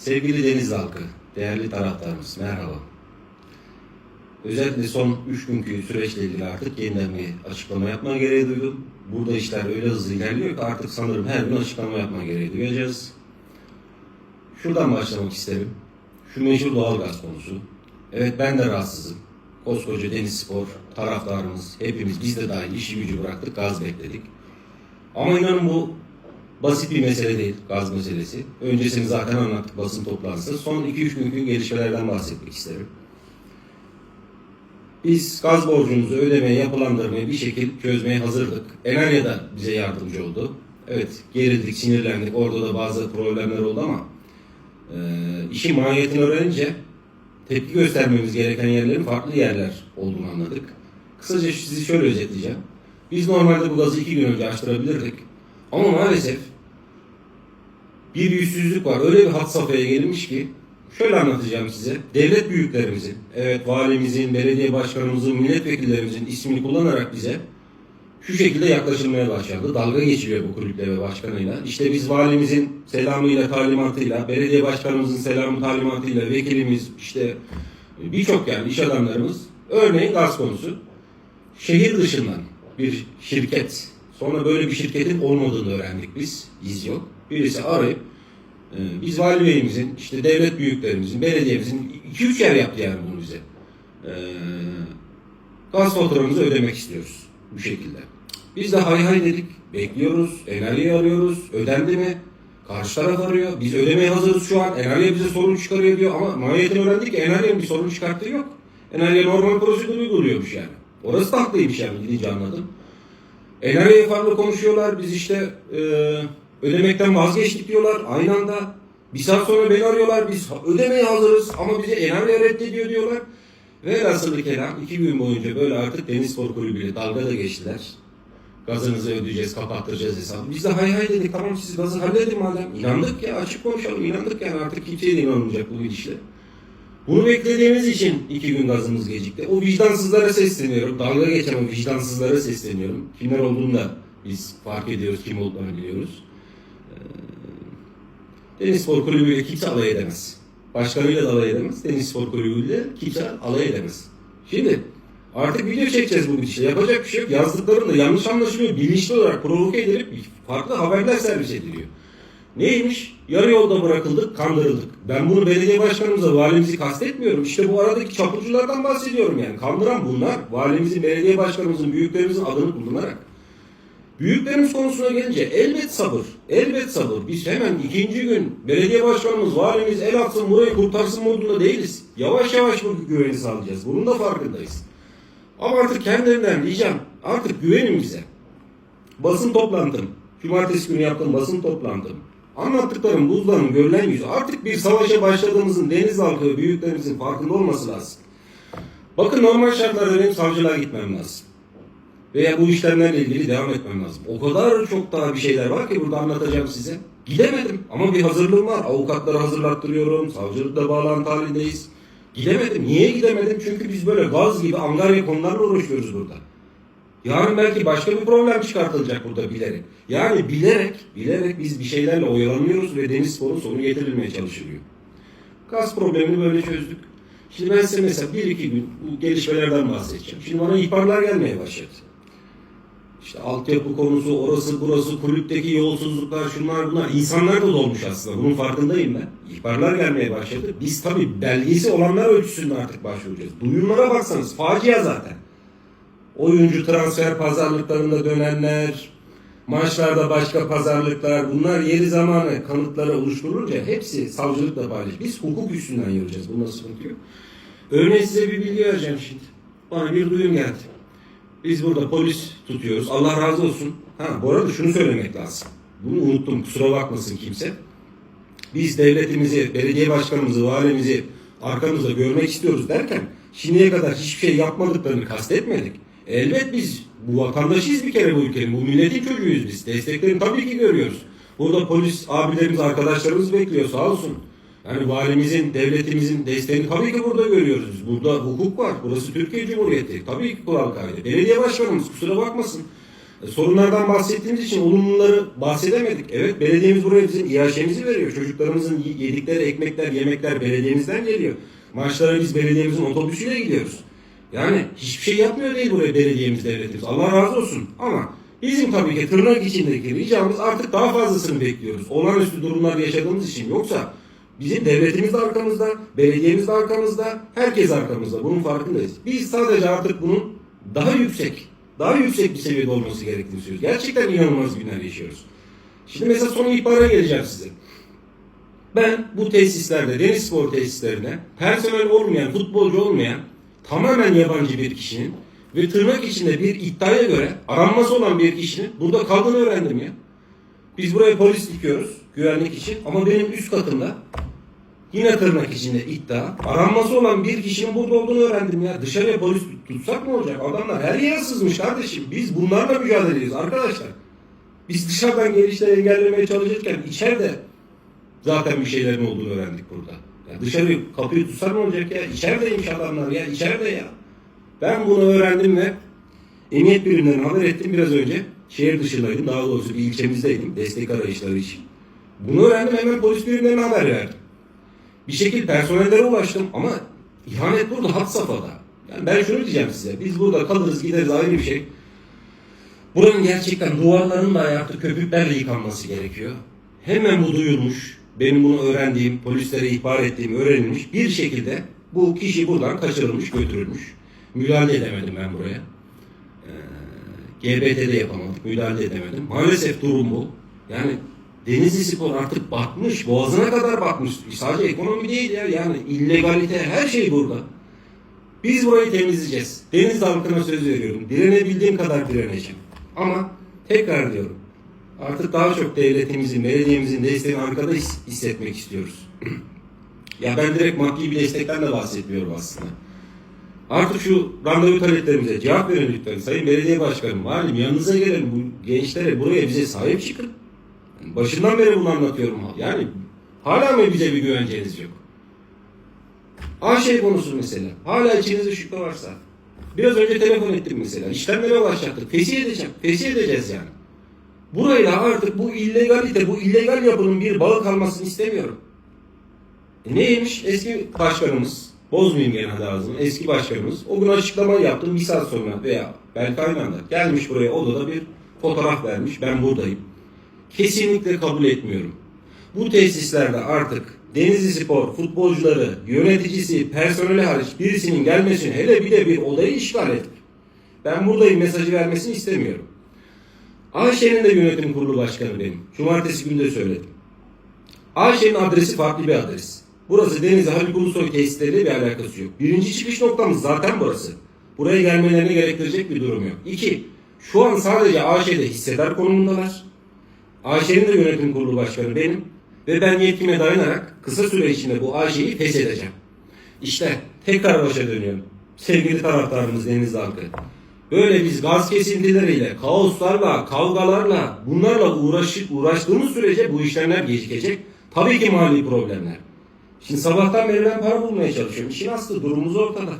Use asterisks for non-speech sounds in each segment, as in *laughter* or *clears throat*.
Sevgili Deniz halkı, değerli taraftarımız, merhaba. Özellikle son 3 günkü süreçle ilgili artık yeniden bir açıklama yapma gereği duydum. Burada işler öyle hızlı ilerliyor ki artık sanırım her gün açıklama yapma gereği duyacağız. Şuradan başlamak isterim. Şu meşhur doğalgaz konusu. Evet ben de rahatsızım. Koskoca Deniz Spor, taraftarımız, hepimiz biz de dahil işi gücü bıraktık, gaz bekledik. Ama inanın bu basit bir mesele değil, gaz meselesi. Öncesini zaten anlattık basın toplantısında. Son 2-3 günkü gelişmelerden bahsetmek isterim. Biz gaz borcumuzu ödemeye, yapılandırmaya bir şekil çözmeye hazırdık. Enerya da bize yardımcı oldu. Evet, gerildik, sinirlendik. Orada da bazı problemler oldu ama e, işin mahiyetini öğrenince tepki göstermemiz gereken yerlerin farklı yerler olduğunu anladık. Kısaca sizi şöyle özetleyeceğim. Biz normalde bu gazı iki gün önce açtırabilirdik. Ama maalesef bir yüzsüzlük var. Öyle bir hat safhaya gelmiş ki şöyle anlatacağım size. Devlet büyüklerimizin, evet valimizin, belediye başkanımızın, milletvekillerimizin ismini kullanarak bize şu şekilde yaklaşılmaya başlandı. Dalga geçiliyor bu kulüple ve başkanıyla. İşte biz valimizin selamıyla, talimatıyla, belediye başkanımızın selamı, talimatıyla, vekilimiz, işte birçok yani iş adamlarımız, örneğin gaz konusu, şehir dışından bir şirket, sonra böyle bir şirketin olmadığını öğrendik biz, iz yok. Birisi arayıp, e, biz vali beyimizin, işte devlet büyüklerimizin, belediyemizin, iki üç yer yaptı yani bunu bize. E, gaz faturamızı ödemek istiyoruz bu şekilde. Biz de hay hay dedik. Bekliyoruz. Enerjiyi arıyoruz. Ödendi mi? Karşı taraf arıyor. Biz ödemeye hazırız şu an. Enerji bize sorun çıkarıyor diyor ama mahiyetini öğrendik ki bir sorun çıkarttığı yok. Enerji normal prosedürü uyguluyormuş yani. Orası da haklıymış yani gidince anladım. Enerjiye farklı konuşuyorlar. Biz işte e, ödemekten vazgeçtik diyorlar. Aynı anda bir saat sonra beni arıyorlar. Biz ödemeye hazırız ama bize enerji reddediyor diyorlar. Ve velhasılı kelam iki gün boyunca böyle artık Deniz Spor Kulübü ile dalga da geçtiler. Gazınızı ödeyeceğiz, kapattıracağız hesabı. Biz de hay hay dedik tamam siz gazı halledin madem. İnandık ya açık konuşalım inandık yani artık kimseye de inanılmayacak bu gidişle. Bunu beklediğimiz için iki gün gazımız gecikti. O vicdansızlara sesleniyorum. Dalga geçen o vicdansızlara sesleniyorum. Kimler olduğunu da biz fark ediyoruz, kim olduklarını biliyoruz. Ee, Deniz Spor Kulübü ile kimse alay edemez. Başkanıyla da alay edemez. Deniz Spor Kulübü ile kimse alay edemez. Şimdi artık video çekeceğiz bu gidişle. Yapacak bir şey yok. Yazdıklarında yanlış anlaşılıyor. Bilinçli olarak provoke edilip farklı haberler servis ediliyor. Neymiş? Yarı yolda bırakıldık, kandırıldık. Ben bunu belediye başkanımıza, valimizi kastetmiyorum. İşte bu aradaki çapulculardan bahsediyorum yani. Kandıran bunlar. Valimizin, belediye başkanımızın, büyüklerimizin adını kullanarak. Büyüklerimiz konusuna gelince elbet sabır, elbet sabır. Biz hemen ikinci gün belediye başkanımız, valimiz el atsın burayı kurtarsın modunda değiliz. Yavaş yavaş bu güveni sağlayacağız. Bunun da farkındayız. Ama artık kendilerinden diyeceğim, artık güvenin bize. Basın toplantım, cumartesi günü yaptığım basın toplantım, anlattıklarım buzların görülen yüzü artık bir savaşa başladığımızın deniz halkı büyüklerimizin farkında olması lazım. Bakın normal şartlarda benim savcılığa gitmem lazım veya bu işlemlerle ilgili devam etmem lazım. O kadar çok daha bir şeyler var ki burada anlatacağım size. Gidemedim ama bir hazırlığım var. Avukatları hazırlattırıyorum. Savcılıkla bağlantı halindeyiz. Gidemedim. Niye gidemedim? Çünkü biz böyle gaz gibi angarya konularla uğraşıyoruz burada. Yarın belki başka bir problem çıkartılacak burada bilerek. Yani bilerek, bilerek biz bir şeylerle oyalanıyoruz ve deniz sporun sonu getirilmeye çalışılıyor. Gaz problemini böyle çözdük. Şimdi ben size mesela bir iki gün bu gelişmelerden bahsedeceğim. Şimdi bana ihbarlar gelmeye başladı. İşte altyapı konusu, orası burası, kulüpteki yolsuzluklar, şunlar bunlar. İnsanlar da dolmuş aslında. Bunun farkındayım ben. İhbarlar gelmeye başladı. Biz tabii belgesi olanlar ölçüsünde artık başvuracağız. Duyumlara baksanız facia zaten. Oyuncu transfer pazarlıklarında dönenler, maçlarda başka pazarlıklar, bunlar yeri zamanı kanıtlara oluşturulunca hepsi savcılıkla paylaş. Biz hukuk üstünden yürüyeceğiz. Bunda sıkıntı yok. Örneğin size bir bilgi vereceğim şimdi. Bana bir duyum geldi. Biz burada polis tutuyoruz. Allah razı olsun. Ha, bu arada şunu söylemek lazım. Bunu unuttum. Kusura bakmasın kimse. Biz devletimizi, belediye başkanımızı, valimizi arkamızda görmek istiyoruz derken şimdiye kadar hiçbir şey yapmadıklarını kastetmedik. Elbet biz bu vatandaşıyız bir kere bu ülkenin. Bu milletin çocuğuyuz biz. Desteklerini tabii ki görüyoruz. Burada polis abilerimiz, arkadaşlarımız bekliyor sağ olsun. Yani valimizin, devletimizin desteğini tabii ki burada görüyoruz. biz. Burada hukuk var. Burası Türkiye Cumhuriyeti. Tabii ki kural kaydı. Belediye başkanımız kusura bakmasın. E, sorunlardan bahsettiğimiz için olumluları bahsedemedik. Evet belediyemiz buraya bizim İHŞ'mizi veriyor. Çocuklarımızın yedikleri ekmekler, yemekler belediyemizden geliyor. Maçlara biz belediyemizin otobüsüyle gidiyoruz. Yani hiçbir şey yapmıyor değil buraya belediyemiz, devletimiz. Allah razı olsun. Ama bizim tabii ki tırnak içindeki ricamız artık daha fazlasını bekliyoruz. Olağanüstü durumlar yaşadığımız için. Yoksa bizim devletimiz de arkamızda, belediyemiz de arkamızda, herkes arkamızda. Bunun farkındayız. Biz sadece artık bunun daha yüksek, daha yüksek bir seviyede olması gerektiğini söylüyoruz. Gerçekten inanılmaz günler yaşıyoruz. Şimdi mesela son ihbara geleceğim size. Ben bu tesislerde, deniz spor tesislerine personel olmayan, futbolcu olmayan tamamen yabancı bir kişinin ve tırnak içinde bir iddiaya göre aranması olan bir kişinin burada kaldığını öğrendim ya. Biz buraya polis dikiyoruz güvenlik için ama benim üst katımda yine tırnak içinde iddia aranması olan bir kişinin burada olduğunu öğrendim ya. Dışarıya polis tutsak mı olacak? Adamlar her yere sızmış kardeşim. Biz bunlarla mücadele ediyoruz arkadaşlar. Biz dışarıdan gelişleri engellemeye çalışırken içeride zaten bir şeylerin olduğunu öğrendik burada. Ya dışarı kapıyı tutsan olacak ya? İçerideymiş adamlar ya içeride ya. Ben bunu öğrendim ve emniyet birimlerine haber ettim biraz önce. Şehir dışındaydım daha doğrusu bir ilçemizdeydim destek arayışları için. Bunu öğrendim hemen polis birimlerine haber verdim. Bir şekilde personellere ulaştım ama ihanet burada had safhada. Yani ben şunu diyeceğim size. Biz burada kalırız gideriz ayrı bir şey. Buranın gerçekten duvarlarının da artık köpüklerle yıkanması gerekiyor. Hemen bu duyulmuş. Benim bunu öğrendiğim, polislere ihbar ettiğim öğrenilmiş. Bir şekilde bu kişi buradan kaçırılmış, götürülmüş. Müdahale edemedim ben buraya. Ee, GBT'de yapamadık, müdahale edemedim. Maalesef durum bu. Yani Denizli Spor artık batmış, boğazına kadar batmış. Sadece ekonomi değil ya, yani illegalite her şey burada. Biz burayı temizleyeceğiz. Deniz halkına söz veriyorum. Direnebildiğim kadar direneceğim. Ama tekrar diyorum. Artık daha çok devletimizin, belediyemizin desteğini arkada his- hissetmek istiyoruz. *clears throat* ya ben direkt maddi bir destekten de bahsetmiyorum aslında. Artık şu randevu taleplerimize cevap verin lütfen. Sayın Belediye Başkanım, valim yanınıza gelin bu gençlere buraya bize sahip çıkın. Başından beri bunu anlatıyorum. Yani hala mı bize bir güvenceniz yok? A şey konusu mesela. Hala içinizde şüphe varsa. Biraz önce telefon ettim mesela. İşlemlere başlattık. Fesih edeceğim. Fesih edeceğiz yani. Burayla artık bu illegalite, bu illegal yapının bir bağı kalmasını istemiyorum. E neymiş? Eski başkanımız, bozmayayım gene lazım. Eski başkanımız o gün açıklama yaptı bir saat sonra veya belki aynı anda gelmiş buraya odada bir fotoğraf vermiş. Ben buradayım. Kesinlikle kabul etmiyorum. Bu tesislerde artık Denizli Spor futbolcuları, yöneticisi, personeli hariç birisinin gelmesini hele bir de bir odayı işgal etmek. Ben buradayım mesajı vermesini istemiyorum. AŞ'nin de yönetim kurulu başkanı benim. Cumartesi günü de söyledim. AŞ'nin adresi farklı bir adres. Burası Denizli Haluk Ulusoy tesisleriyle bir alakası yok. Birinci çıkış noktamız zaten burası. Buraya gelmelerini gerektirecek bir durum yok. İki, şu an sadece AŞ'de hissedar konumundalar. AŞ'nin de yönetim kurulu başkanı benim. Ve ben yetkime dayanarak kısa süre içinde bu AŞ'yi feshedeceğim. İşte tekrar başa dönüyorum. Sevgili taraftarımız Denizli halkı. Böyle biz gaz kesintileriyle, kaoslarla, kavgalarla, bunlarla uğraşı, uğraştığımız sürece bu işlemler gecikecek. Tabii ki mali problemler. Şimdi sabahtan beri ben para bulmaya çalışıyorum. İşin aslı durumumuz ortada.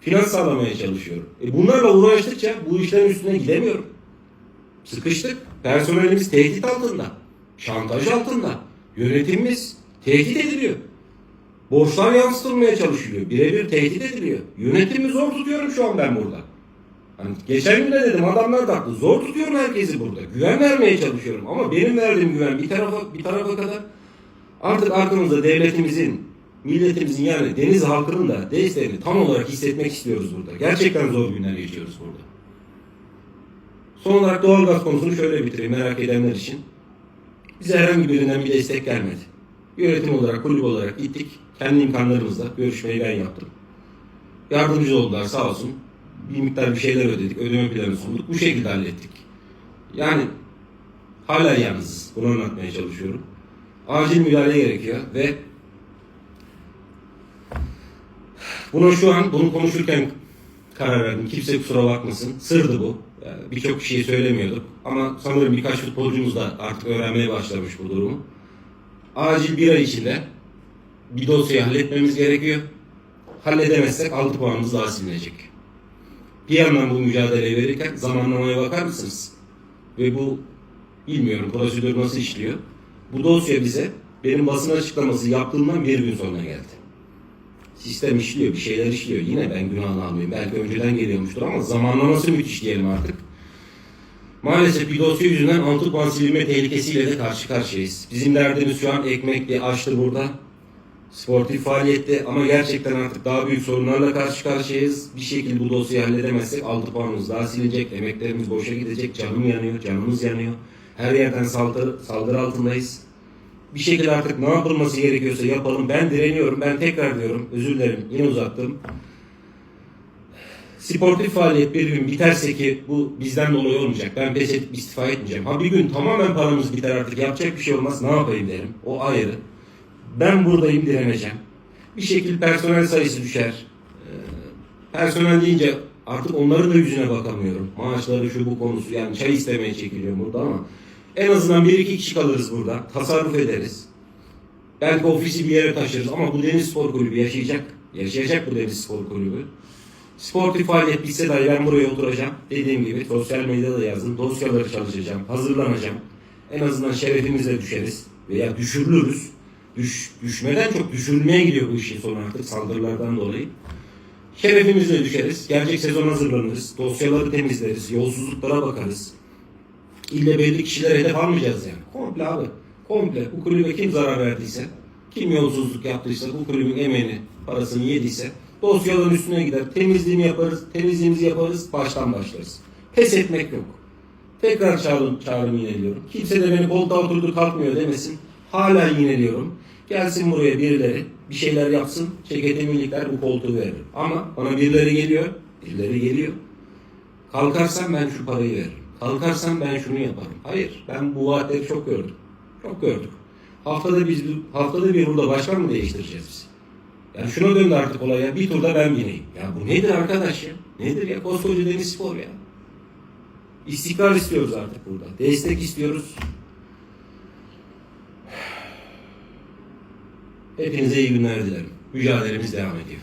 Finans sağlamaya çalışıyorum. E bunlarla uğraştıkça bu işlerin üstüne gidemiyorum. Sıkıştık. Personelimiz tehdit altında. Şantaj altında. Yönetimimiz tehdit ediliyor. Borçlar yansıtılmaya çalışılıyor. Birebir tehdit ediliyor. Yönetimi zor tutuyorum şu an ben burada. Hani geçen gün de dedim adamlar da haklı. Zor tutuyorum herkesi burada. Güven vermeye çalışıyorum. Ama benim verdiğim güven bir tarafa bir tarafa kadar artık arkamızda devletimizin, milletimizin yani deniz halkının da desteğini tam olarak hissetmek istiyoruz burada. Gerçekten zor günler geçiyoruz burada. Son olarak doğalgaz konusunu şöyle bitireyim merak edenler için. Bize herhangi birinden bir destek gelmedi. Yönetim olarak, kulüp olarak gittik. Kendi imkanlarımızla görüşmeyi ben yaptım. Yardımcı oldular sağ olsun. Bir miktar bir şeyler ödedik. Ödeme planı sunduk. Bu şekilde hallettik. Yani hala yalnızız. Bunu anlatmaya çalışıyorum. Acil müdahale gerekiyor ve buna şu an bunu konuşurken karar verdim. Kimse kusura bakmasın. Sırdı bu. Birçok kişiye söylemiyorduk. Ama sanırım birkaç futbolcumuz da artık öğrenmeye başlamış bu durumu. Acil bir ay içinde bir dosyayı halletmemiz gerekiyor. Halledemezsek 6 puanımız daha silinecek. Bir yandan bu mücadeleyi verirken zamanlamaya bakar mısınız? ve bu bilmiyorum prosedür nasıl işliyor. Bu dosya bize benim basın açıklaması yaptığımdan bir gün sonra geldi. Sistem işliyor, bir şeyler işliyor. Yine ben günahını almayayım. Belki önceden geliyormuştur ama zamanlaması müthiş diyelim artık. Maalesef bir dosya yüzünden 6 puan silinme tehlikesiyle de karşı karşıyayız. Bizim derdimiz şu an ekmekli, açtı burada. Sportif faaliyette ama gerçekten artık daha büyük sorunlarla karşı karşıyayız. Bir şekilde bu dosyayı halledemezsek 6 puanımız daha silinecek, emeklerimiz boşa gidecek, canım yanıyor, canımız yanıyor. Her yerden saldırı, saldırı altındayız. Bir şekilde artık ne yapılması gerekiyorsa yapalım. Ben direniyorum, ben tekrar diyorum, özür dilerim, yine uzattım. Sportif faaliyet bir gün biterse ki bu bizden dolayı olmayacak. Ben pes edip istifa etmeyeceğim. Ha bir gün tamamen paramız biter artık yapacak bir şey olmaz. Ne yapayım derim. O ayrı. Ben buradayım direneceğim. Bir şekilde personel sayısı düşer. Ee, personel deyince artık onların da yüzüne bakamıyorum. Maaşları şu bu konusu yani çay istemeye çekiliyor burada ama en azından bir iki kişi kalırız burada. Tasarruf ederiz. Belki ofisi bir yere taşırız ama bu Deniz Spor Kulübü yaşayacak. Yaşayacak bu Deniz Spor Kulübü. Sportif faaliyet bitse dahi ben buraya oturacağım. Dediğim gibi sosyal medyada da yazdım. Dosyaları çalışacağım. Hazırlanacağım. En azından şerefimize düşeriz. Veya düşürülürüz. Düş, düşmeden çok düşürülmeye gidiyor bu işin sonu artık saldırılardan dolayı. Şerefimizle düşeriz. Gelecek sezon hazırlanırız. Dosyaları temizleriz. Yolsuzluklara bakarız. İlle belli kişilere hedef almayacağız yani. Komple abi. Komple. Bu kulübe kim zarar verdiyse, kim yolsuzluk yaptıysa, bu kulübün emeğini, parasını yediyse dosyaların üstüne gider. Temizliğini yaparız, temizliğimizi yaparız, baştan başlarız. Pes etmek yok. Tekrar çağrım, çağrımı yineliyorum. Kimse de beni koltuğa oturdu kalkmıyor demesin. Hala yineliyorum. Gelsin buraya birileri bir şeyler yapsın. Milikler bu koltuğu verir. Ama bana birileri geliyor. Birileri geliyor. Kalkarsam ben şu parayı veririm. Kalkarsam ben şunu yaparım. Hayır. Ben bu vaatleri çok gördüm. Çok gördük. Haftada biz haftada bir burada başkan mı değiştireceğiz biz? Yani şuna döndü artık olay ya. Bir turda ben bineyim. Ya bu nedir arkadaş ya? Nedir ya? Koskoca deniz spor ya. İstikrar istiyoruz artık burada. Destek istiyoruz. Hepinize iyi günler dilerim. Mücadelemiz devam ediyor.